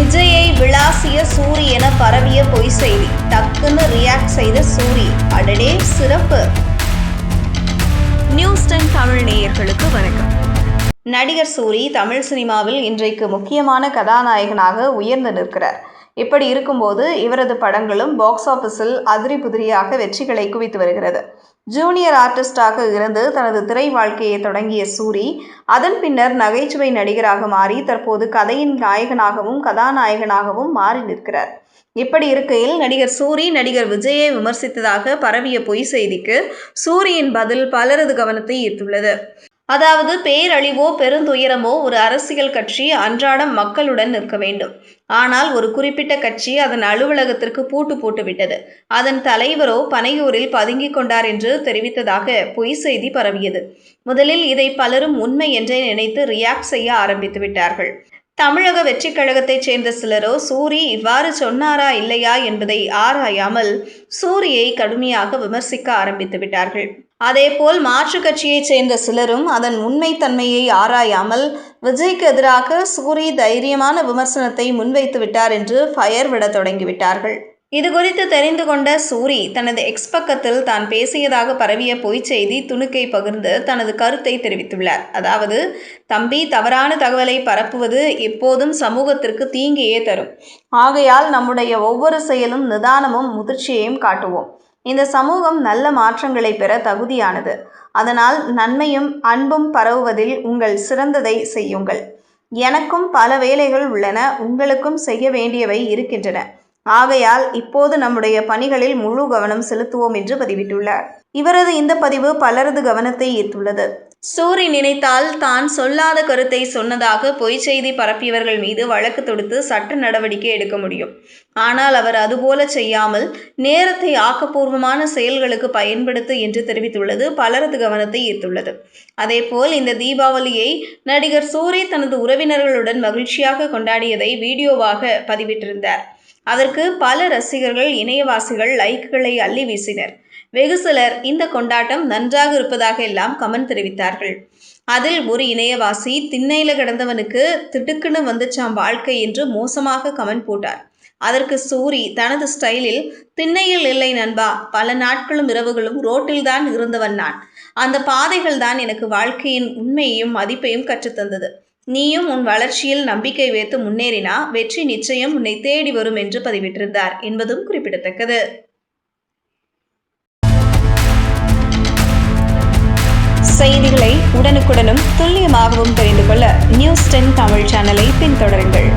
விளாசிய சூரி என பரவிய பொய் செய்தி. டக்குன்னு ரியாக்ட் செய்த சூரி. அடடே சிறப்பு. நியூஸ் டென் தமிழ் நேயர்களுக்கு வணக்கம். நடிகர் சூரி தமிழ் சினிமாவில் இன்றைக்கு முக்கியமான கதாநாயகனாக உயர்ந்து நிற்கிறார். இப்படி இருக்கும்போது இவரது படங்களும் பாக்ஸ் ஆஃபீஸில் அதிரி புதிரியாக வெற்றிகளை குவித்து வருகிறது. ஜூனியர் ஆர்டிஸ்டாக இருந்து தனது திரை வாழ்க்கையை தொடங்கிய சூரி அதன் பின்னர் நகைச்சுவை நடிகராக மாறி தற்போது கதையின் நாயகனாகவும் கதாநாயகனாகவும் மாறி நிற்கிறார். இப்படி இருக்கையில் நடிகர் சூரி நடிகர் விஜயை விமர்சித்ததாக பரவிய பொய் செய்திக்கு சூரியின் பதில் பலரது கவனத்தை ஈர்த்துள்ளது. அதாவது பேரழிவோ பெருந்துயரமோ ஒரு அரசியல் கட்சி அன்றாடம் மக்களுடன் நிற்க வேண்டும். ஆனால் ஒரு குறிப்பிட்ட கட்சி அதன் அலுவலகத்திற்கு பூட்டு போட்டுவிட்டது. அதன் தலைவரோ பனையூரில் பதுங்கிக் கொண்டார் என்று தெரிவித்ததாக பொய் செய்தி பரவியது. முதலில் இதை பலரும் உண்மை என்றே நினைத்து ரியாக்ட் செய்ய ஆரம்பித்து விட்டார்கள். தமிழக வெற்றிக் கழகத்தைச் சேர்ந்த சிலரோ சூரி இவ்வாறு சொன்னாரா இல்லையா என்பதை ஆராயாமல் சூரியை கடுமையாக விமர்சிக்க ஆரம்பித்து விட்டார்கள். அதேபோல் மாற்றுக் கட்சியைச் சேர்ந்த சிலரும் அதன் உண்மைத்தன்மையை ஆராயாமல் விஜய்க்கு எதிராக சூரி தைரியமான விமர்சனத்தை முன்வைத்து விட்டார் என்று ஃபயர் விட தொடங்கிவிட்டார்கள். இது குறித்து தெரிந்து கொண்ட சூரி தனது எக்ஸ் பக்கத்தில் தான் பேசியதாக பரவிய பொய்ச் செய்தி துணுக்கை பகிர்ந்து தனது கருத்தை தெரிவித்துள்ளார். அதாவது தம்பி தவறான தகவலை பரப்புவது எப்போதும் சமூகத்திற்கு தீங்கியே தரும். ஆகையால் நம்முடைய ஒவ்வொரு செயலும் நிதானமும் முதிர்ச்சியையும் காட்டுவோம். இந்த சமூகம் நல்ல மாற்றங்களை பெற தகுதியானது. அதனால் நன்மையும் அன்பும் பரவுவதில் உங்கள் சிறந்ததை செய்யுங்கள். எனக்கும் பல வேலைகள் உள்ளன. உங்களுக்கும் செய்ய வேண்டியவை இருக்கின்றன. ஆகையால் இப்போது நம்முடைய பணிகளில் முழு கவனம் செலுத்துவோம் என்று பதிவிட்டுள்ளார். இவரது இந்த பதிவு பலரது கவனத்தை ஈர்த்துள்ளது. சூரி நினைத்தால் தான் சொல்லாத கருத்தை சொன்னதாக பொய் செய்தி பரப்பியவர்கள் மீது வழக்கு தொடுத்து சட்ட நடவடிக்கை எடுக்க முடியும். ஆனால் அவர் அதுபோல செய்யாமல் நேரத்தை ஆக்கப்பூர்வமான செயல்களுக்கு பயன்படுத்து என்று தெரிவித்துள்ளது பலரது கவனத்தை ஈர்த்துள்ளது. அதேபோல் இந்த தீபாவளியை நடிகர் சூரி தனது உறவினர்களுடன் மகிழ்ச்சியாக கொண்டாடியதை வீடியோவாக பதிவிட்டிருந்தார். அதற்கு பல ரசிகர்கள் இணையவாசிகள் லைக்குகளை அள்ளி வீசினர். வெகு சிலர் இந்த கொண்டாட்டம் நன்றாக இருப்பதாக எல்லாம் கமெண்ட் தெரிவித்தார்கள். அதில் ஒரு இணையவாசி திண்ணையில கிடந்தவனுக்கு திடுக்குன்னு வந்துச்சாம் வாழ்க்கை என்று மோசமாக கமெண்ட் போட்டார். அதற்கு சூரி தனது ஸ்டைலில் திண்ணையில் இல்லை நண்பா பல நாட்களும் இரவுகளும் ரோட்டில்தான் இருந்தவன் நான். அந்த பாதைகள் தான் எனக்கு வாழ்க்கையின் உண்மையையும் மதிப்பையும் கற்றுத்தந்தது. நீயும் உன் வளர்ச்சியில் நம்பிக்கை வைத்து முன்னேறினா வெற்றி நிச்சயம் உன்னை தேடி வரும் என்று பதிவிட்டிருந்தார் என்பதும் குறிப்பிடத்தக்கது. செய்திகளை உடனுக்குடனும் துல்லியமாகவும் தெரிந்து கொள்ள நியூஸ் டென் தமிழ் சேனலை பின்தொடருங்கள்.